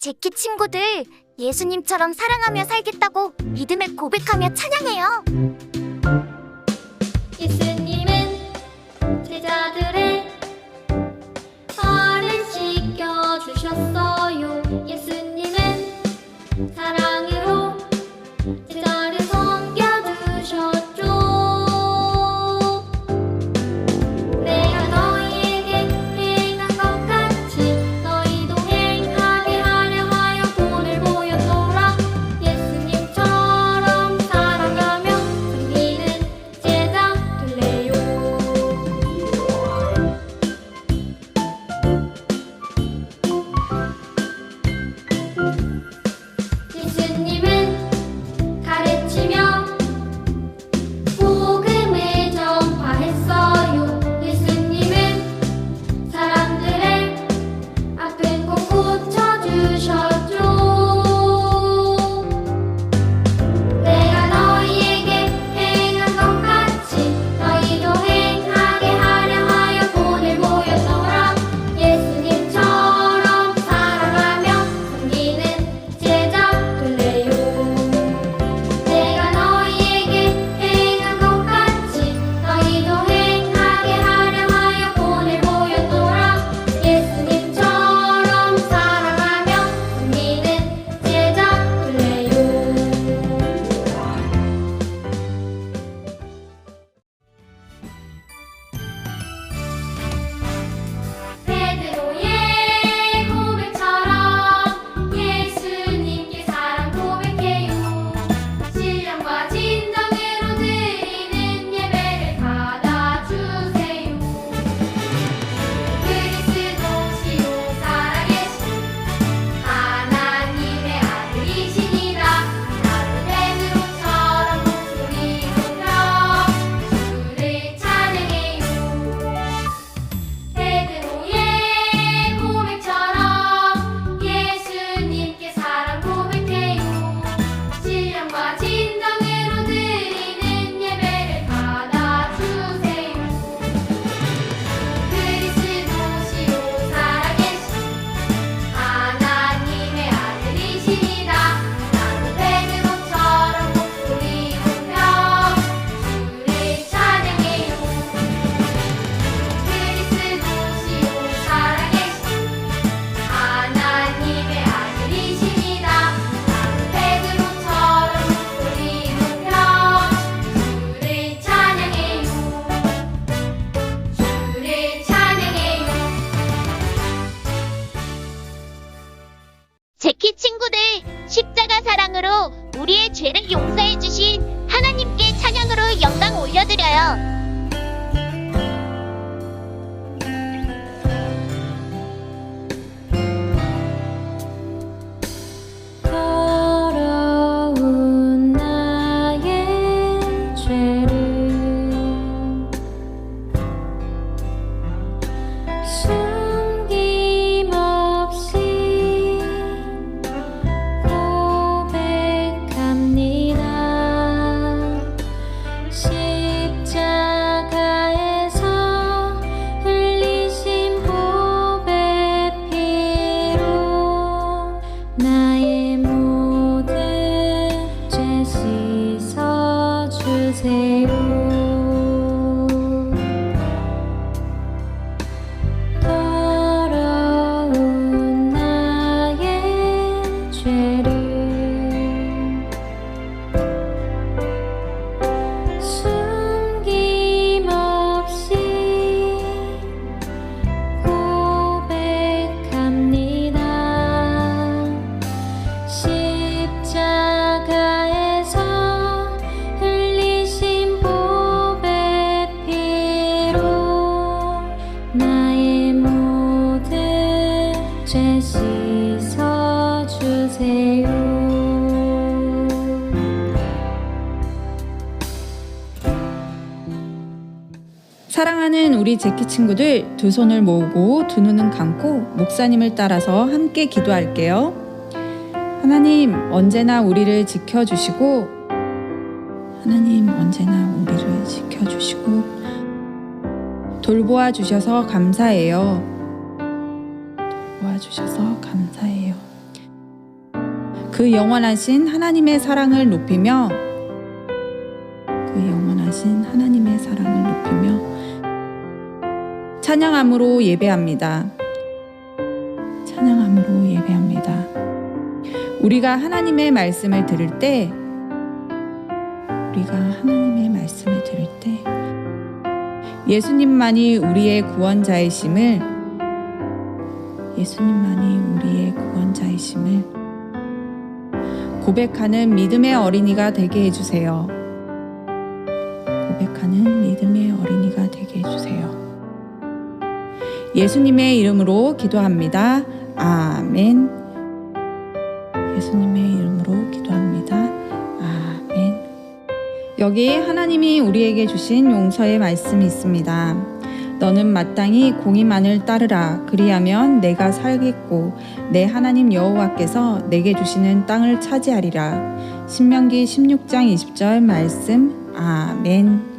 제키 친구들 예수님처럼 사랑하며 살겠다고 믿음에 고백하며 찬양해요. để nó dùng 주세요. 사랑하는 우리 재키 친구들 두 손을 모으고 두 눈은 감고 목사님을 따라서 함께 기도할게요. 하나님 언제나 우리를 지켜주시고 하나님 언제나 우리를 지켜주시고 돌보아 주셔서 감사해요. 돌보아 주셔서 감사해요. 그 영원하신 하나님의 사랑을 높이며 그 영원하신 하나님의 사랑을 높이며 찬양함으로 예배합니다. 찬양함으로 예배합니다. 우리가 하나님의 말씀을 들을 때 우리가 하나님의 말씀을 예수님만이 우리의 구원자이심을 예수님만이 우리의 구원자이심을 고백하는 믿음의 어린이가 되게 해주세요. 고백하는 믿음의 어린이가 되게 해주세요. 예수님의 이름으로 기도합니다. 아멘. 예수님의 이름으로 기도합니다. 여기 하나님이 우리에게 주신 용서의 말씀이 있습니다. 너는 마땅히 공의만을 따르라. 그리하면 내가 살겠고 내 하나님 여호와께서 내게 주시는 땅을 차지하리라. 신명기 16장 20절 말씀. 아멘.